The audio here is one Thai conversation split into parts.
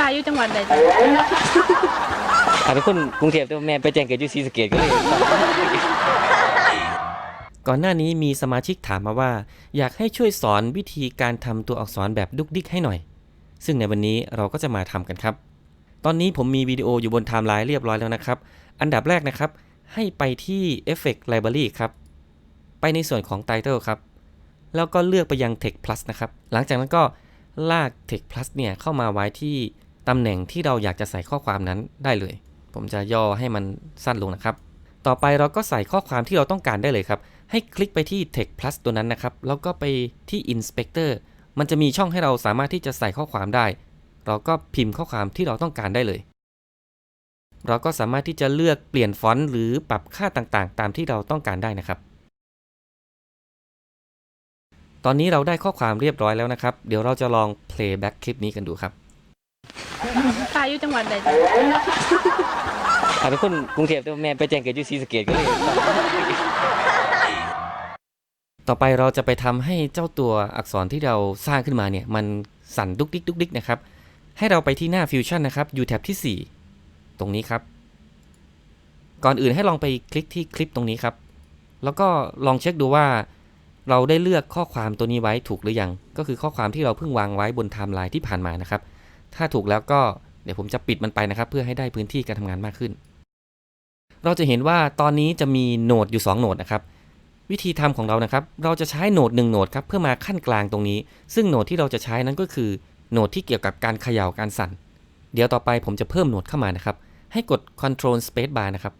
ตายอยู่จังหวัดใดจ๊ะอาเป็นคนกรุงเทพแต่ว่าแม่ไปแจ้งเกิดอยู่ศรีสะเกษก็เลย ก่อนหน้านี้มีสมาชิกถามมาว่า อยากให้ช่วยสอนวิธีการทำตัวอักษรแบบดุกดิกให้หน่อย ซึ่งในวันนี้เราก็จะมาทำกันครับ ตอนนี้ผมมีวิดีโออยู่บนไทม์ไลน์เรียบร้อยแล้วนะครับ อันดับแรกนะครับ ให้ไปที่ Effect Library ครับ ไปในส่วนของ Title ครับ แล้วก็เลือกไปยัง Text Plus นะครับ หลังจากนั้นก็ ลาก Text Plus เนี่ยเข้ามาไว้ที่ตำแหน่งที่เราอยากจะใส่ข้อความนั้นได้เลย ผมจะย่อให้มันสั้นลงนะครับ ต่อไปเราก็ใส่ข้อความที่เราต้องการได้เลยครับ ให้คลิกไปที่ Text Plus ตัวนั้นนะครับ แล้วก็ไปที่ Inspector มันจะมีช่องให้เราสามารถที่จะใส่ข้อความได้ เราก็พิมพ์ข้อความที่เราต้องการได้เลย เราก็สามารถที่จะเลือกเปลี่ยนฟอนต์หรือปรับค่าต่างๆ ตามที่เราต้องการได้นะครับ ตอนนี้เราได้ข้อความเรียบร้อยแล้วนะครับ เดี๋ยวเราจะลอง playback คลิปนี้กันดูครับตายอยู่จังหวัดใดจ๊ะอาเป็นคนกรุงเทพแต่ว่าแม่ไปแจ้งเกิดอยู่ศรีสะเกษก็เลย ต่อไปเราจะไปทำให้เจ้าตัวอักษรที่เราสร้างขึ้นมาเนี่ย มันสั่นดุกดิกดุกดิกนะครับ ให้เราไปที่หน้า Fusion นะครับ อยู่แท็บที่ 4 ตรงนี้ครับ ก่อนอื่นให้ลองไปคลิกที่คลิปตรงนี้ครับ แล้วก็ลองเช็คดูว่า เราได้เลือกข้อความตัวนี้ไว้ถูกหรือยัง ก็คือข้อความที่เราเพิ่งวางไว้บนไทม์ไลน์ที่ผ่านมานะครับ ถ้าถูกแล้วก็เดี๋ยวผมจะปิดมันไปนะครับ เพื่อให้ได้พื้นที่การทำงานมากขึ้น เราจะเห็นว่าตอนนี้จะมีโหนดอยู่ 2 โหนดนะครับ วิธีทำของเรานะครับ เราจะใช้โหนด1โหนดครับเพื่อมาขั้นกลางตรงนี้ ซึ่งโหนดที่เราจะใช้นั้นก็คือโหนดที่เกี่ยวกับการเขย่าการสั่น เดี๋ยวต่อไปผมจะเพิ่มโหนดเข้ามานะครับ ให้กด Control Space Bar นะครับ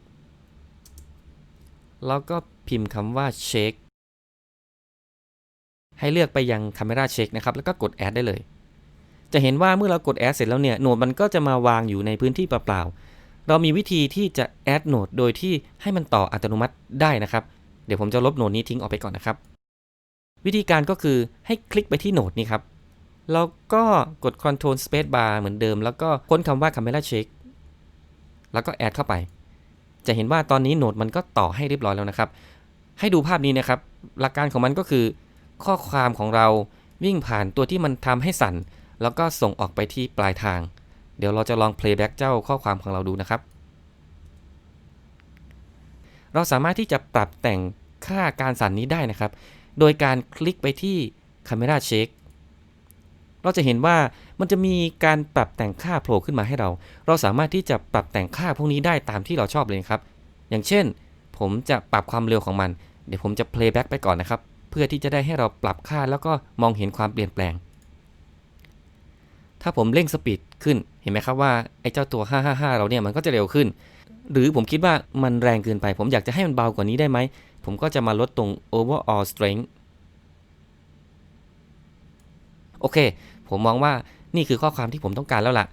แล้วก็พิมพ์คำว่า Shake ให้เลือกไปยัง Camera Shake นะครับ แล้วก็กด Add ได้เลย จะเห็นว่าเมื่อเรากด Add เสร็จแล้วเนี่ย โหนดมันก็จะมาวางอยู่ในพื้นที่เปล่าๆ เรามีวิธีที่จะ Add โหนดโดยที่ให้มันต่ออัตโนมัติได้นะครับ เดี๋ยวผมจะลบโหนดนี้ทิ้งออกไปก่อนนะครับ วิธีการก็คือให้คลิกไปที่โหนดนี้ครับ แล้วก็กด Control Space Bar เหมือนเดิม แล้วก็ค้นคำว่า Camera Shake แล้วก็แอดเข้าไป จะเห็นว่าตอนนี้โหนดมันก็ต่อให้เรียบร้อยแล้วนะครับ ให้ดูภาพนี้นะครับ หลักการของมันก็คือ ข้อความของเราวิ่งผ่านตัวที่มันทำให้สั่น แล้วก็ส่งออกไปที่ปลายทาง เดี๋ยวเราจะลอง playback เจ้าข้อความของเราดูนะครับ เราสามารถที่จะปรับแต่งค่าการสั่นนี้ได้นะครับ โดยการคลิกไปที่ Camera Shake เราจะเห็นว่ามันจะมีการปรับแต่งค่าโผล่ขึ้นมาให้เรา เราสามารถที่จะปรับแต่งค่าพวกนี้ได้ตามที่เราชอบเลยครับ อย่างเช่น ผมจะปรับความเร็วของมัน เดี๋ยวผมจะ playback ไปก่อนนะครับ เพื่อที่จะได้ให้เราปรับค่าแล้วก็มองเห็นความเปลี่ยนแปลง ถ้าผมเร่งสปีดขึ้นเห็นไหมครับว่าไอ้เจ้าตัว 555 เราเนี่ยมันก็จะเร็วขึ้น หรือผมคิดว่ามันแรงเกินไป ผมอยากจะให้มันเบากว่านี้ได้ไหม ผมก็จะมาลดตรง overall strength โอเค ผมมองว่านี่คือข้อความที่ผมต้องการแล้วล่ะ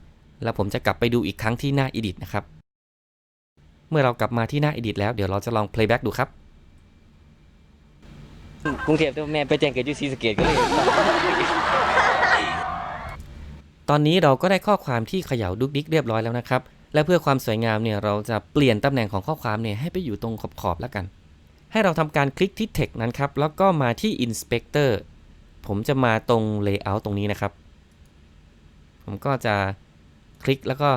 แล้วผมจะกลับไปดูอีกครั้งที่หน้า edit นะครับ เมื่อเรากลับมาที่หน้า edit แล้วเดี๋ยวเราจะลอง playback ดูครับ กรุงเทพแต่ว่าแม่ไปแจ้งเกิดอยู่ศรีสะเกษก็เลย ตอนนี้เราก็ได้ข้อความที่เขย่าดุกดิกเรียบร้อยแล้วนะครับ และเพื่อความสวยงามเนี่ยเราจะเปลี่ยนตำแหน่งของข้อความเนี่ยให้ไปอยู่ตรงขอบๆแล้วกัน ให้เราทำการคลิกที่ text นั้นครับ แล้วก็มาที่ inspector ผมจะมาตรง layout ตรงนี้นะครับ ผมก็จะคลิกแล้วก็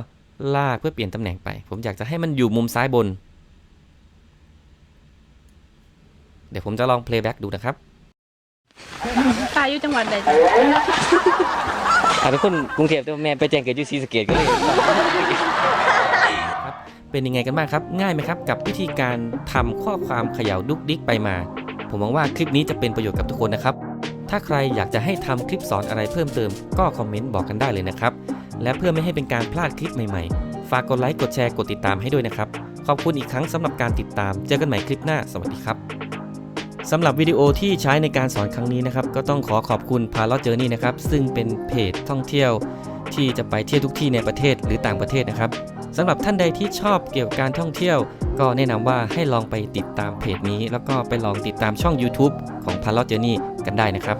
ลากเพื่อเปลี่ยนตำแหน่งไป ผมอยากจะให้มันอยู่มุมซ้ายบน เดี๋ยวผมจะลอง playback ดูนะครับตายอยู่จังหวัดใดจ๊ะอาเป็นคนกรุงเทพแต่ว่าแม่ไปแจ้งเกิดอยู่ศรีสะเกษก็เลยเป็นยังไงกันบ้างครับ ง่ายไหมครับ กับวิธีการทำข้อความเขย่าดุกดิกไปมา ผมหวังว่าคลิปนี้จะเป็นประโยชน์กับทุกคนนะครับ ถ้าใครอยากจะให้ทำคลิปสอนอะไรเพิ่มเติมก็คอมเมนต์บอกกันได้เลยนะครับ และเพื่อไม่ให้เป็นการพลาดคลิปใหม่ๆ ฝากกดไลค์กดแชร์กดติดตามให้ด้วยนะครับ ขอบคุณอีกครั้งสำหรับการติดตาม เจอกันใหม่คลิปหน้า สวัสดีครับ สำหรับวิดีโอที่ใช้ในการสอนครั้งนี้นะครับ ก็ต้องขอขอบคุณพาลอเจอร์นี่นะครับ ซึ่งเป็นเพจท่องเที่ยว ที่จะไปเที่ยวทุกที่ในประเทศหรือต่างประเทศนะครับสำหรับท่านใดที่ชอบเกี่ยวกับการท่องเที่ยว ก็แนะนำว่าให้ลองไปติดตามเพจนี้ แล้วก็ไปลองติดตามช่อง YouTube ของพาลอเจอร์นี่กันได้นะครับ